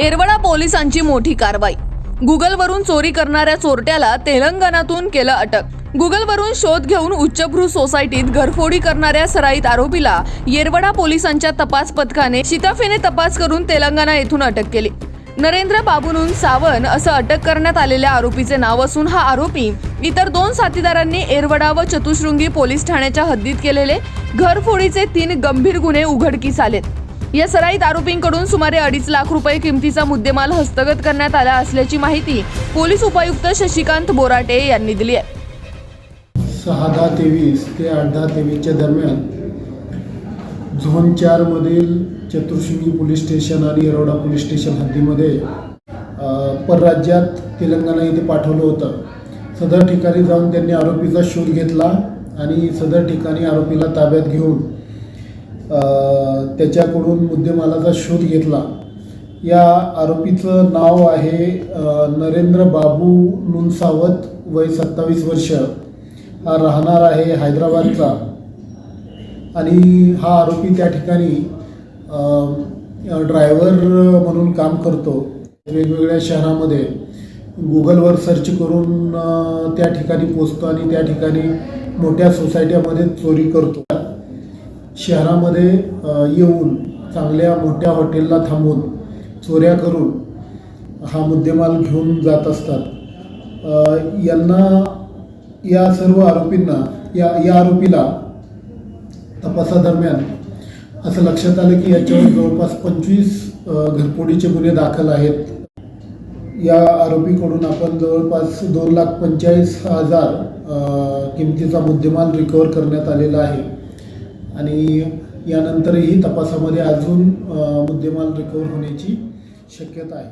येरवडा पोलिसांची मोठी कारवाई. गुगलवरून चोरी करणाऱ्या चोरट्याला तेलंगणातून केलं अटक. गुगलवरून शोध घेऊन उच्चभ्रू सोसायटीत घरफोडी करणाऱ्या सराईत आरोपीला येरवडा पोलिसांच्या तपास पथकाने शिताफेने तपास करून तेलंगणा येथून अटक केली. नरेंद्र बाबूनून सावन असं अटक करण्यात आलेल्या आरोपीचे नाव असून हा आरोपी इतर दोन साथीदारांनी एरवडा व चतुशृंगी पोलीस ठाण्याच्या हद्दीत केलेले घरफोडीचे तीन गंभीर गुन्हे उघडकीस आलेत. या सराईत आरोपींकडून सुमारे अडीच लाख रुपये किमतीचा मुद्देमाल हस्तगत करण्यात आला असल्याची माहिती पोलीस उपायुक्त शशिकांत बोराटे यांनी दिली आहे. सहा दहा तेवीस ते आठ दहा तेवीसच्या दरम्यान झोन चारमधील चतुर्शृंगी पोलीस स्टेशन आणि येरवडा पोलीस स्टेशन हद्दीमध्ये परराज्यात तेलंगणा इथे पाठवलं होतं. सदर ठिकाणी जाऊन त्यांनी आरोपीचा शोध घेतला आणि सदर ठिकाणी आरोपीला ताब्यात घेऊन त्याच्याकडून मुद्देमालाचा शोध घेतला. या आरोपीचं नाव आहे नरेंद्र बाबू नुनसावत वय सत्तावीस वर्ष. हा राहणार आहे हैदराबादचा. आणि हा आरोपी त्या ठिकाणी ड्रायव्हर म्हणून काम करतो. वेगवेगळ्या शहरामध्ये. गुगलवर सर्च करून त्या ठिकाणी पोचतो आणि त्या ठिकाणी मोठ्या सोसायट्यामध्ये चोरी करतो. शहरामध्ये येऊन चांगल्या मोठ्या हॉटेलला थांबून चोऱ्या करून हा मुद्देमाल घेऊन जात असतात. यांना या सर्व आरोपींना या या आरोपीला तपासादरम्यान असं लक्षात आलं की याच्यावर जवळपास पंचवीस घरफोडीचे गुन्हे दाखल आहेत. या आरोपीकडून आपण जवळपास दोन लाख पंचेचाळीस हजार किमतीचा मुद्देमाल रिकवर करण्यात आलेला आहे. आणि यानंतरही तपासामध्ये अजून मुद्देमाल रिकवर होण्याची शक्यता आहे.